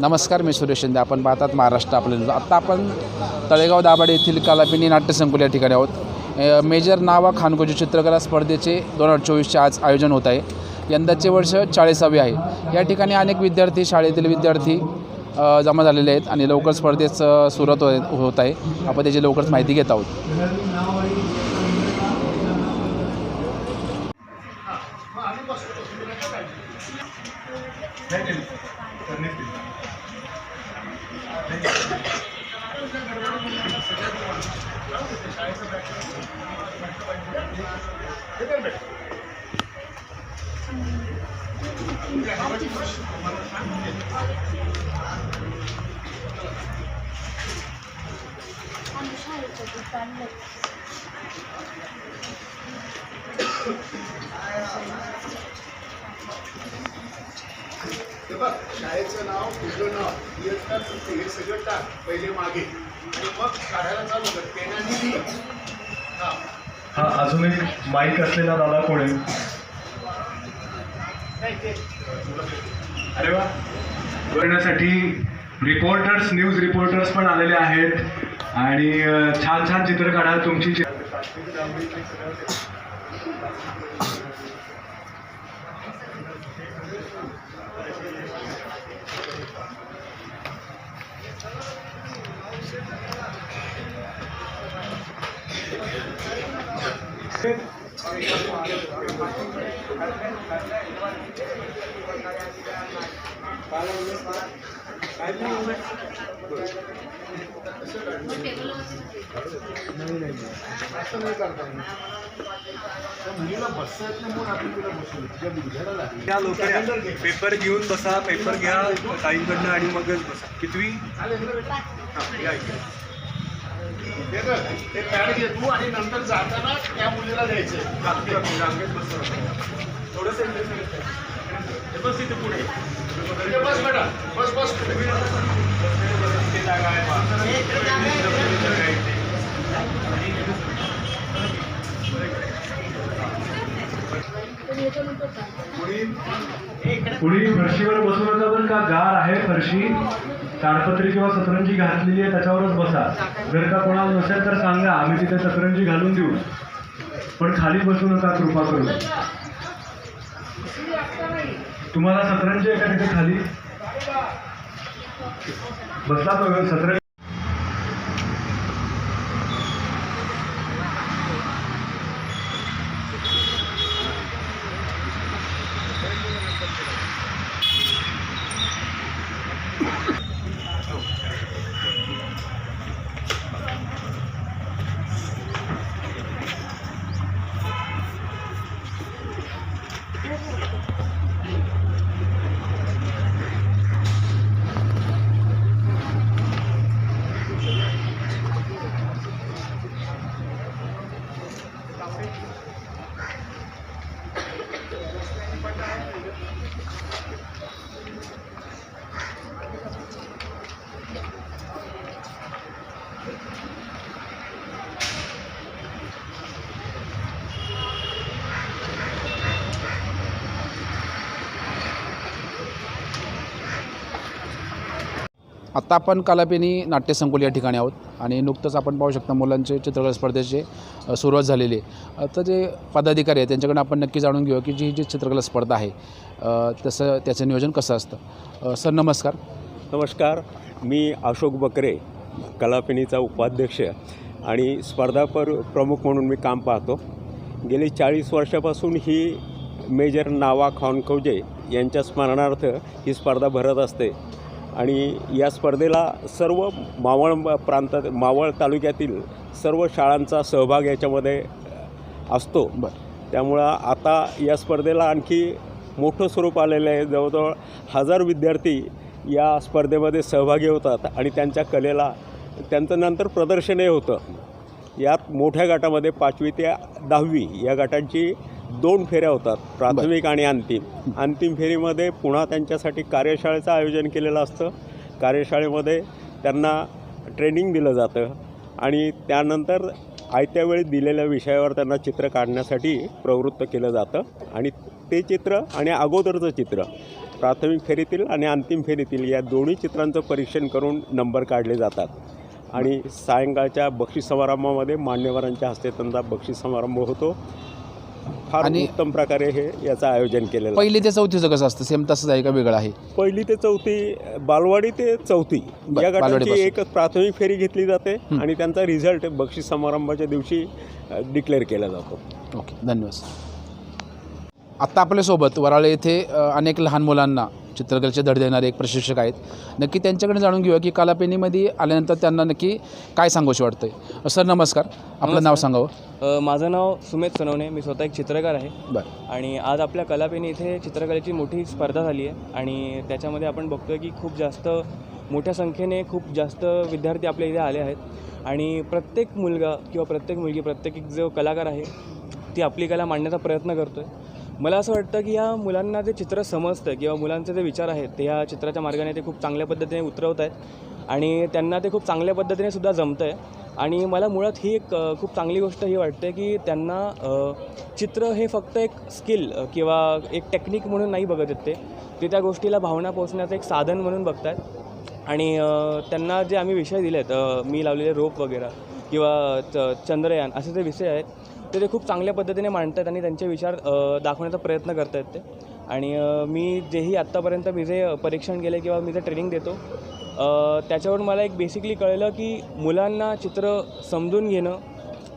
नमस्कार मी सुरेश शिंदे. आपण पाहतात महाराष्ट्र आपले आत्ता आपण तळेगाव दाभाडे येथील कलापिनी नाट्यसंकुल या ठिकाणी आहोत. मेजर नावा खानकोजी चित्रकला स्पर्धेचे दोन हजार चोवीसचे आज आयोजन होत आहे. यंदाचे वर्ष चाळीसावे आहे. या ठिकाणी अनेक विद्यार्थी शाळेतील विद्यार्थी जमा झालेले आहेत आणि लवकर स्पर्धेचं सुरत हो- होत आहे. आपण त्याची लवकरच माहिती घेत आहोत. हे बघ शाळेचं नाव तुझं नाव इयत्ता तू हे सगळं टाक पहिले मागे. मग काढायला चालू कर. पेनाने लिह. हा. हा अजून एक माईक असलेला दादा कोण आहे नाही ते अरे वा. करण्यासाठी रिपोर्टर्स न्यूज रिपोर्टर्स पण आलेले आहेत. आणि छान छान चित्र काढा. तुमची असं नाही करता येणार. त्या मुलीला बसता येत नाही म्हणून आपण तिला बसवलं तुझ्या मुलग्याला लागली त्या लोक पेपर घेऊन बसा पेपर घ्या ताईंकडनं आणि मगच बसा. कितवी? ते पॅड घे तू आणि नंतर जाताना त्या मुलीला द्यायचं. रांगेत बसतो थोडंसं बस इथे पुढे. इथे बस बेटा बस बस पुढे. इथे जागा आहे बा. कुणी फरशीवर बसू नका बरं का गार आहे फरशी? ताडपत्री किंवा सतरंजी घातलेली आहे त्याच्यावरच बसा. जर का कोणाला नसेल तर सांगा आम्ही तिथे सतरंजी घालून देऊ. पण खाली बसू नका कृपा करून तुम्हाला सतरंजी आहे का तिथे खाली बसला तो सतरंजी आत्ता आपण कलापिनी नाट्यसंकुल या ठिकाणी आहोत. आणि नुकतंच आपण पाहू शकता मुलांचे चित्रकला स्पर्धेचे सुरुवात झालेली आहे. आता जे पदाधिकारी आहेत त्यांच्याकडून आपण नक्की जाणून घेऊ की जी जी चित्रकला स्पर्धा आहे तसं त्याचं नियोजन कसं असतं. सर नमस्कार. नमस्कार. मी अशोक बकरे कलापिनीचा उपाध्यक्ष आणि स्पर्धा पर प्रमुख म्हणून मी काम पाहतो. गेली चाळीस वर्षापासून ही मेजर नावा खानखवजे यांच्या स्मरणार्थ ही स्पर्धा भरत असते. आणि या स्पर्धेला सर्व मावळ प्रांतात मावळ तालुक्यातील सर्व शाळांचा सहभाग याच्यामध्ये असतो. बरं. त्यामुळं आता या स्पर्धेला आणखी मोठं स्वरूप आलेलं आहे. जवळजवळ हजार विद्यार्थी या स्पर्धेमध्ये सहभागी होतात आणि त्यांच्या कलेला त्यांचं नंतर प्रदर्शनही होतं. यात मोठ्या गटामध्ये पाचवी ते दहावी या गटांची दोन फेऱ्या होतात प्राथमिक आणि अंतिम. अंतिम फेरीमध्ये पुन्हा त्यांच्यासाठी कार्यशाळेचं आयोजन केलेलं असतं. कार्यशाळेमध्ये त्यांना ट्रेनिंग दिलं जातं आणि त्यानंतर आयत्या वेळी दिलेल्या विषयावर त्यांना चित्र काढण्यासाठी प्रवृत्त केलं जातं. आणि ते चित्र आणि अगोदरचं चित्र प्राथमिक फेरीतील आणि अंतिम फेरीतील या दोन्ही चित्रांचं परीक्षण करून नंबर काढले जातात. आणि सायंकाळच्या बक्षीस समारंभामध्ये मान्यवरांच्या हस्ते त्यांचा बक्षीस समारंभ होतो. फार आणि- उत्तम प्रकारे हे याचं आयोजन केलेलं आहे. पहिली ते चौथीचं कसं असतं? सेम तसंच आहे का वेगळं आहे? पहिली ते चौथी बालवाडी ते चौथी बर, या गटाची बालवाडीपासून. एक प्राथमिक फेरी घेतली जाते आणि त्यांचा रिझल्ट बक्षीस समारंभाच्या दिवशी डिक्लेअर केला जातो. ओके धन्यवाद. आत्ता आपल्यासोबत वराळे येथे अ, अनेक लहान मुलांना चित्रकलेचे धड देणारे एक प्रशिक्षक आहेत. नक्की त्यांच्याकडे जाणून घेऊया की कलापेनीमध्ये आल्यानंतर त्यांना नक्की काय सांगूशी वाटतंय. सर नमस्कार. आपलं नाव सांगावं. माझं नाव सुमेध सोनवणे. मी स्वतः एक चित्रकार आहे. बरं. आणि आज आपल्या कलापेनी इथे चित्रकलेची मोठी स्पर्धा झाली आहे. आणि त्याच्यामध्ये आपण बघतोय की खूप जास्त मोठ्या संख्येने खूप जास्त विद्यार्थी आपल्या इथे आले आहेत. आणि प्रत्येक मुलगा किंवा प्रत्येक मुलगी प्रत्येक एक जो कलाकार आहे ती आपली कला मांडण्याचा प्रयत्न करतो आहे मला असं वाटतं की या मुलांना जे चित्र समजतं किंवा मुलांचे जे विचार आहेत ते ह्या चित्राच्या मार्गाने ते खूप चांगल्या पद्धतीने उतरवत आहेत आणि त्यांना ते खूप चांगल्या पद्धतीने सुद्धा जमतं आहे आणि मला मुळात ही एक खूप चांगली गोष्ट ही वाटते की त्यांना चित्र हे फक्त एक स्किल किंवा एक टेक्निक म्हणून नाही बघत येते ते. त्या गोष्टीला भावना पोचण्याचं एक साधन म्हणून बघतात आणि त्यांना जे आम्ही विषय दिलेत आहेत मी लावलेले रोप वगैरे किंवा च चंद्रयान असे जे विषय आहेत ते ते खूप चांगल्या पद्धतीने मांडतात आणि त्यांचे विचार दाखवण्याचा प्रयत्न करत आहेत ते. आणि मी जेही आत्तापर्यंत मी जे परीक्षण केले किंवा मी जे ट्रेनिंग देतो त्याच्यावर मला एक बेसिकली कळलं की मुलांना चित्र समजून घेणं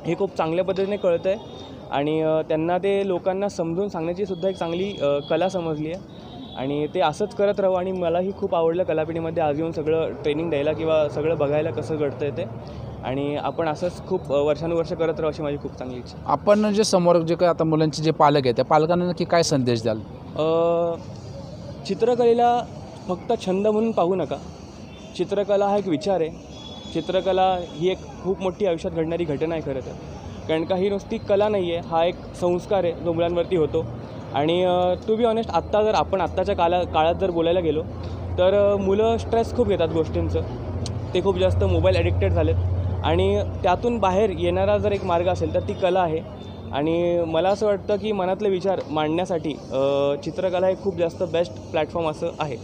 हे खूप चांगल्या पद्धतीने कळतं आहे आणि त्यांना ते लोकांना समजून सांगण्याची सुद्धा एक चांगली कला समजली आहे. आणि ते असंच करत राहू आणि मलाही खूप आवडलं कलापिढीमध्ये आज येऊन सगळं ट्रेनिंग द्यायला किंवा सगळं बघायला कसं घडतं ते. आणि आपण असंच खूप वर्षानुवर्ष करत राहू अशी माझी खूप चांगली इच्छा. आपण जे समोर जे काही आता मुलांचे जे पालक आहेत त्या पालकांना नक्की काय संदेश द्याल? चित्रकलेला फक्त छंद म्हणून पाहू नका. चित्रकला हा एक विचार आहे. चित्रकला ही एक खूप मोठी आयुष्यात घडणारी घटना आहे खरं तर. कारण का ही नुसती कला नाही आहे हा एक संस्कार आहे जो मुलांवरती होतो. आणि टू बी ऑनेस्ट आत्ता जर आपण आत्ताच्या काला काळात जर बोलायला गेलो तर मुलं स्ट्रेस खूप घेतात गोष्टींचं. ते खूप जास्त मोबाईल ॲडिक्टेड झालेत. आणि त्यातून बाहेर येणारा जर एक मार्ग असेल तर ती कला आहे. आणि मला असं वाटतं की मनातले विचार मांडण्यासाठी चित्रकला हे खूप जास्त बेस्ट प्लॅटफॉर्म असं आहे.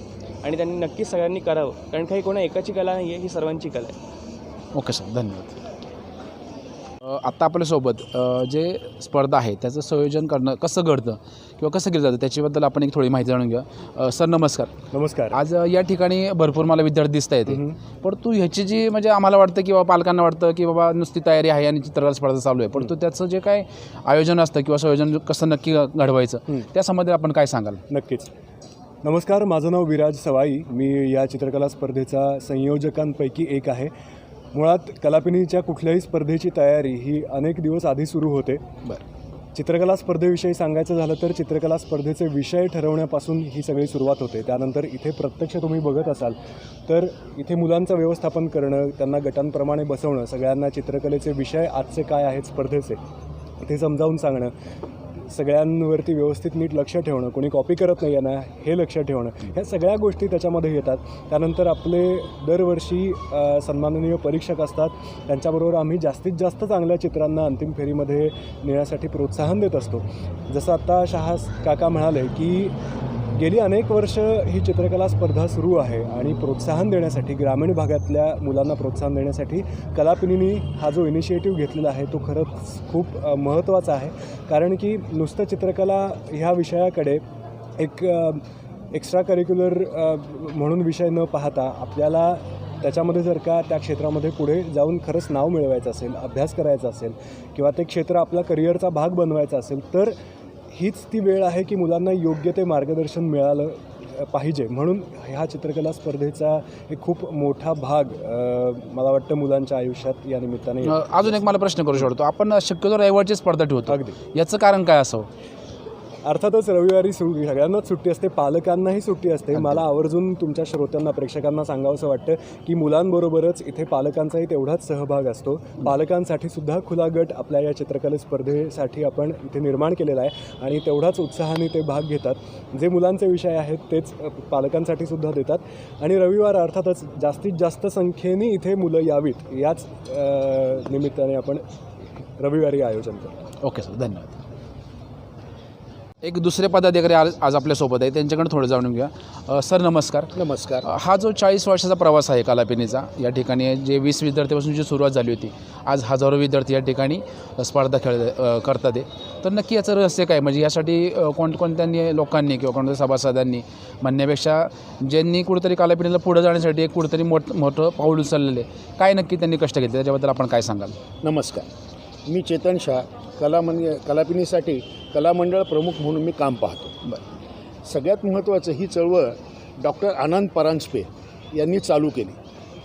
आणि त्यांनी नक्कीच सगळ्यांनी करावं. कारण काही कोणा एकाची कला नाही आहे ही सर्वांची कला आहे. ओके सर धन्यवाद. आत्ता आपल्यासोबत जे स्पर्धा आहे त्याचं संयोजन करणं कसं घडतं किंवा कसं केलं जातं त्याच्याबद्दल आपण एक थोडी माहिती जाणून घेऊया. अ, सर नमस्कार. नमस्कार. आज या ठिकाणी भरपूर मला विद्यार्थी दिसत आहेत पण तू ह्याची जी म्हणजे आम्हाला वाटतं की बाबा पालकांना वाटतं की बाबा नुसती तयारी आहे आणि चित्रकला स्पर्धा चालू आहे पण तू त्याचं जे काय आयोजन असतं किंवा संयोजन कसं नक्की घडवायचं त्या संबंधी आपण काय सांगाल? नक्कीच. नमस्कार माझं नाव विराज सवाई. मी या चित्रकला स्पर्धेचा संयोजकांपैकी एक आहे. मुळात कलापिनीच्या कुठल्याही स्पर्धेची तयारी ही अनेक दिवस आधी सुरू होते. बरं. चित्रकला स्पर्धेविषयी सांगायचं झालं तर चित्रकला स्पर्धेचे विषय ठरवण्यापासून ही सगळी सुरुवात होते. त्यानंतर इथे प्रत्यक्ष तुम्ही बघत असाल तर इथे मुलांचं व्यवस्थापन करणं त्यांना गटांप्रमाणे बसवणं सगळ्यांना चित्रकलेचे विषय आजचे काय आहेत स्पर्धेचे ते समजावून सांगणं सगळ्यांवरती व्यवस्थित नीट लक्ष ठेवणं कोणी कॉपी करत नाही यांना हे लक्ष ठेवणं ह्या सगळ्या गोष्टी त्याच्यामध्ये येतात. त्यानंतर आपले दरवर्षी सन्माननीय परीक्षक असतात. त्यांच्याबरोबर आम्ही जास्तीत जास्त चांगल्या चित्रांना अंतिम फेरीमध्ये नेण्यासाठी प्रोत्साहन देत असतो. जसं आत्ता शहा काका म्हणाले की गेली अनेक वर्ष ही चित्रकला स्पर्धा सुरू आहे आणि प्रोत्साहन देण्यासाठी ग्रामीण भागातल्या मुलांना प्रोत्साहन देण्यासाठी कलापिनीनी हा जो इनिशिएटिव्ह घेतलेला आहे तो खरंच खूप महत्त्वाचा आहे. कारण की नुसतं चित्रकला ह्या विषयाकडे एक एक्स्ट्रा करिक्युलर म्हणून विषय न पाहता आपल्याला त्याच्यामध्ये जर का त्या क्षेत्रामध्ये पुढे जाऊन खरंच नाव मिळवायचं असेल अभ्यास करायचा असेल किंवा ते क्षेत्र आपला करिअरचा भाग बनवायचा असेल तर हीच ती वेळ आहे की मुलांना योग्य ते मार्गदर्शन मिळालं पाहिजे. म्हणून ह्या चित्रकला स्पर्धेचा एक खूप मोठा भाग मला वाटतं मुलांच्या आयुष्यात या निमित्ताने अजून एक मला प्रश्न करू शकतो. आपण शक्यतो रविवारची स्पर्धा ठेवतो. अगदी. याचं कारण काय असावं? अर्थातच रविवारी सु सगळ्यांनाच सुट्टी असते पालकांनाही सुट्टी असते. मला आवर्जून तुमच्या श्रोत्यांना प्रेक्षकांना सांगावंसं वाटतं की मुलांबरोबरच इथे पालकांचाही तेवढाच सहभाग असतो. पालकांसाठी सुद्धा खुला गट आपल्या या चित्रकला स्पर्धेसाठी आपण इथे निर्माण केलेला आहे आणि तेवढाच उत्साहाने ते भाग घेतात. जे मुलांचे विषय आहेत तेच पालकांसाठी सुद्धा देतात. आणि रविवार अर्थातच जास्तीत जास्त संख्येने इथे मुलं यावीत. याच निमित्ताने आपण रविवारी आयोजन करतो. ओके सर धन्यवाद. एक दुसरे पदाधिकारी आज आज आपल्यासोबत आहे त्यांच्याकडे थोडं जाणून घेऊया. सर नमस्कार. नमस्कार. हा जो चाळीस वर्षाचा प्रवास आहे कलापिनीचा या ठिकाणी जे वीस विद्यार्थ्यापासून जी सुरुवात झाली होती आज हजारो विद्यार्थी या ठिकाणी स्पर्धा खेळ करतात आहे तर नक्की याचं रहस्य काय? म्हणजे यासाठी अ, कोणकोणत्या लोकांनी किंवा कोणत्या सभासदांनी म्हणण्यापेक्षा ज्यांनी कुठेतरी कलापिनीला पुढे जाण्यासाठी एक कुठेतरी मोठ मोठं पाऊल उचललेलं आहे काय नक्की त्यांनी कष्ट घेतले? त्याच्याबद्दल आपण काय सांगाल? नमस्कार. मी चेतन शाह कला मन कलापिनीसाठी कलामंडळ प्रमुख म्हणून मी काम पाहतो. सगळ्यात महत्त्वाचं ही चळवळ डॉक्टर आनंद परांजपे यांनी चालू केली.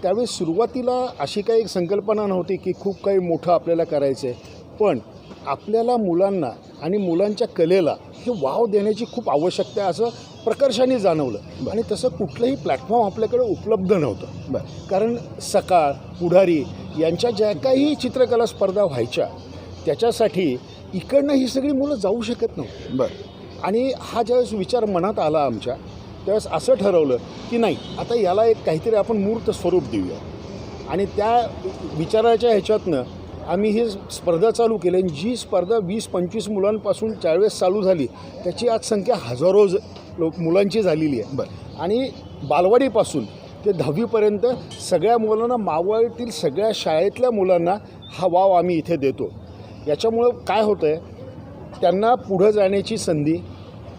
त्यावेळी सुरुवातीला अशी काही एक संकल्पना नव्हती की खूप काही मोठं आपल्याला करायचं आहे. पण आपल्याला मुलांना आणि मुलांच्या कलेला हे वाव देण्याची खूप आवश्यकता आहे असं प्रकर्षाने जाणवलं. आणि तसं कुठलंही प्लॅटफॉर्म आपल्याकडे उपलब्ध नव्हतं. बरं. कारण सकाळ पुढारी यांच्या ज्या काही चित्रकला स्पर्धा व्हायच्या त्याच्यासाठी इकडनं ही सगळी मुलं जाऊ शकत नव्हती. बरं. आणि हा ज्यावेळेस विचार मनात आला आमच्या त्यावेळेस असं ठरवलं की नाही आता याला एक काहीतरी आपण मूर्त स्वरूप देऊया. आणि त्या विचाराच्या ह्याच्यातनं आम्ही ही स्पर्धा चालू केली आणि जी स्पर्धा वीस पंचवीस मुलांपासून ज्यावेळेस चालू झाली त्याची आज संख्या हजारो ज- लोक मुलांची झालेली आहे. बरं. आणि बालवाडीपासून ते दहावीपर्यंत सगळ्या मुलांना मावळतील सगळ्या शाळेतल्या मुलांना हा वाव आम्ही इथे देतो. याच्यामुळं काय होतं आहे त्यांना पुढं जाण्याची संधी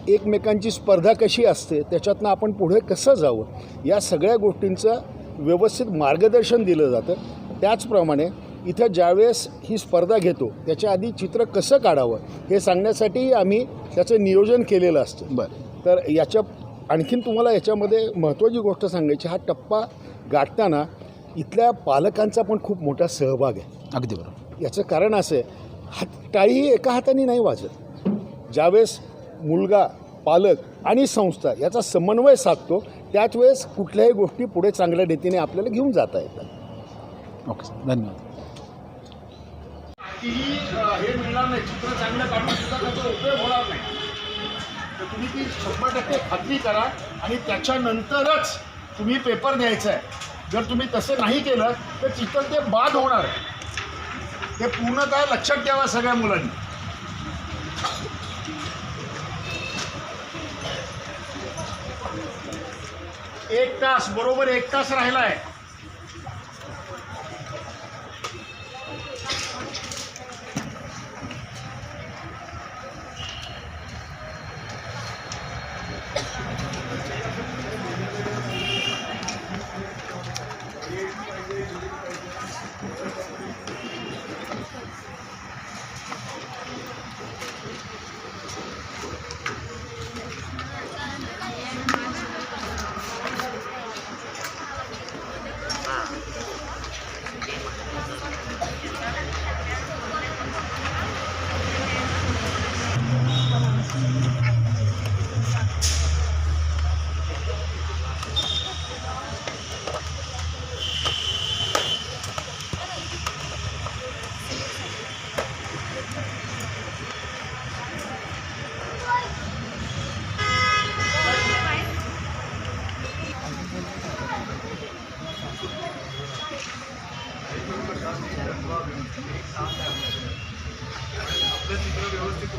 एकमेकांची स्पर्धा कशी असते त्याच्यातनं आपण पुढे कसं जावं या सगळ्या गोष्टींचं व्यवस्थित मार्गदर्शन दिलं जातं. त्याचप्रमाणे इथं ज्यावेळेस ही स्पर्धा घेतो त्याच्या आधी चित्र कसं काढावं हे सांगण्यासाठी आम्ही त्याचं नियोजन केलेलं असतं. बरं. तर याच्या आणखीन तुम्हाला याच्यामध्ये महत्त्वाची गोष्ट सांगायची हा टप्पा गाठताना इथल्या पालकांचा पण खूप मोठा सहभाग आहे. अगदी बरोबर. याचं कारण असं आहे हात टाळी ही एका हाताने नाही वाजत. ज्यावेळेस मुलगा पालक आणि संस्था याचा समन्वय साधतो त्याच वेळेस कुठल्याही गोष्टी पुढे चांगल्या रीतीने आपल्याला घेऊन जाता येतात. Okay sir. धन्यवाद. कितीही अ, हे मिळणार नाही. चित्र चांगलं काढून सुद्धा त्याचा उपयोग होणार नाही. तर तुम्ही ती शंभर टक्के खात्री करा आणि त्याच्यानंतरच तुम्ही पेपर द्यायचा आहे. जर तुम्ही तसं नाही केलं तर चित्र ते बाद होणार आहे. हे पूर्णतः लक्षात घ्यावा सगळ्या मुलांनी. एक तास बरोबर एक तास राहिला आहे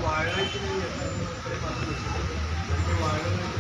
വാഴയ്ക്ക് വേണ്ടി എന്തായിരുന്നു ഇത്രയും പറഞ്ഞു വെച്ചിട്ടുണ്ട് നമുക്ക് വാഴകൾക്ക്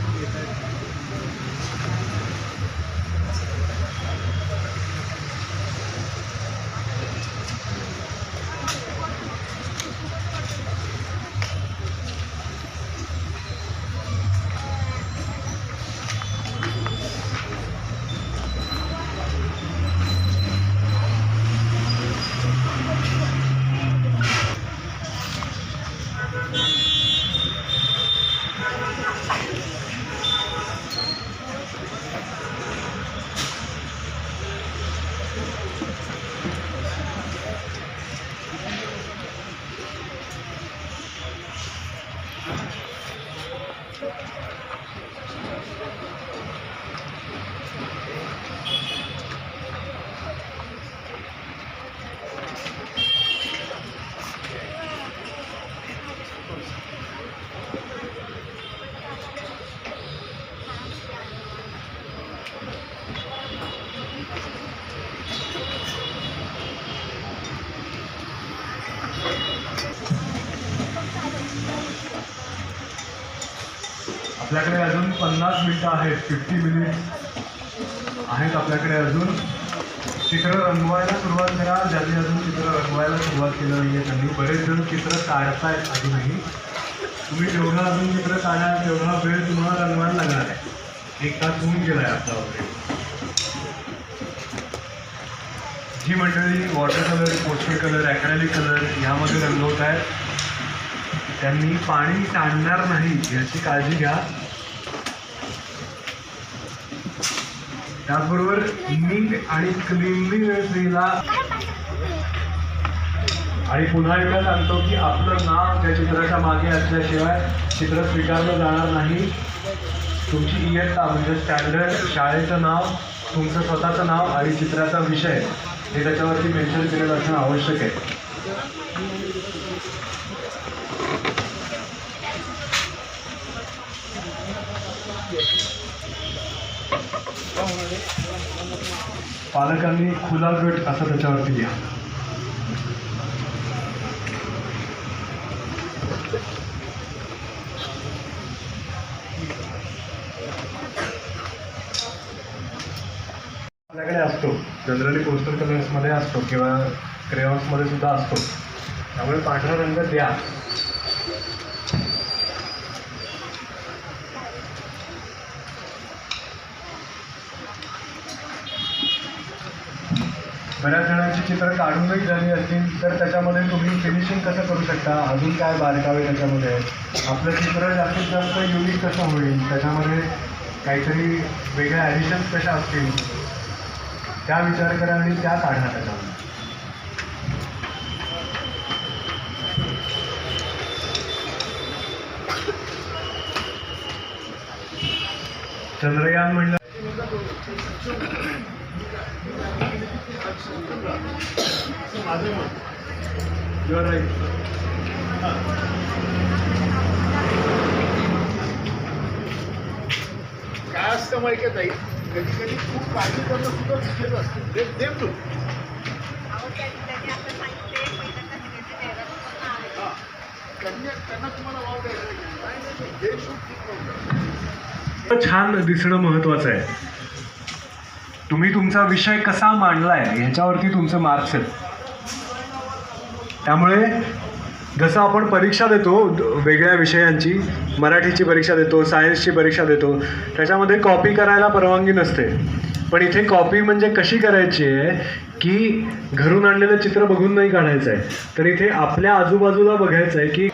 आपल्याकडे अजून पन्नास मिनटं आहेत फिफ्टी मिनिट आहेत आपल्याकडे अजून. चित्र रंगवायला सुरुवात करा. ज्यांनी अजून चित्र रंगवायला सुरुवात केलं नाही आहे त्यांनी. बरेच जण चित्र काढतायत अजूनही. तुम्ही जेवढा अजून चित्र काढाल तेवढा वेळ तुम्हाला रंगवायला लागणार आहे. एक तास होऊन गेला आहे आपला वगैरे जी मंडळी water colour poster colour acrylic colour ह्यामध्ये रंगवत आहेत त्यांनी पाणी सांडणार नाही याची काळजी घ्या. त्याचबरोबर नीट आणि क्लिनलीनेसला आणि पुन्हा एकदा सांगतो की आपलं नाव त्या चित्राच्या मागे असल्याशिवाय चित्र स्वीकारलं जाणार नाही. तुमची इयत्ता म्हणजे स्टँडर्ड शाळेचं नाव तुमचं स्वतःचं नाव आणि चित्राचा विषय हे त्याच्यावरती मेन्शन केलेलं असणं आवश्यक आहे. पालकांनी खुला गट असं त्याच्यावरती लिहा? आपल्याकडे असतो. जनरली पोस्टर कलर्समध्ये असतो किंवा क्रेयॉन्समध्ये सुद्धा असतो. त्यामुळे पांढरा रंग द्या. बऱ्याच जणांची चित्र काढूनही झाली असतील तर त्याच्यामध्ये तुम्ही फिनिशिंग कसं करू शकता? अजून काय बारकावे त्याच्यामध्ये? आपलं चित्र जास्तीत जास्त युनिक कसं होईल? त्याच्यामध्ये काहीतरी वेगळ्या ॲडिशन्स कशा असतील. त्या विचार करा आणि त्या काढा त्याच्यामध्ये. चंद्रयान म्हणलं युअर राईट काय असतं माहिती ताई? कधी कधी खूप काळजी करणं सुद्धा चुकीचं असतं. ते देव तू. हां. त्यांनी त्यांना तुम्हाला वाव द्यायचा नाही. नाही नाही हे शूट ठीक नव्हतं छान दिसणं महत्त्वाचं आहे. तुम्ही तुमचा विषय कसा मांडलाय ह्याच्यावरती तुमचे मार्क्स आहेत. त्यामुळे जसं आपण परीक्षा देतो वेगळ्या विषयांची मराठीची परीक्षा देतो सायन्सची परीक्षा देतो त्याच्यामध्ये कॉपी करायला परवानगी नसते. पण इथे कॉपी म्हणजे कशी करायची आहे की घरून आणलेलं चित्र बघून नाही काढायचं आहे तर इथे आपल्या आजूबाजूला बघायचं आहे की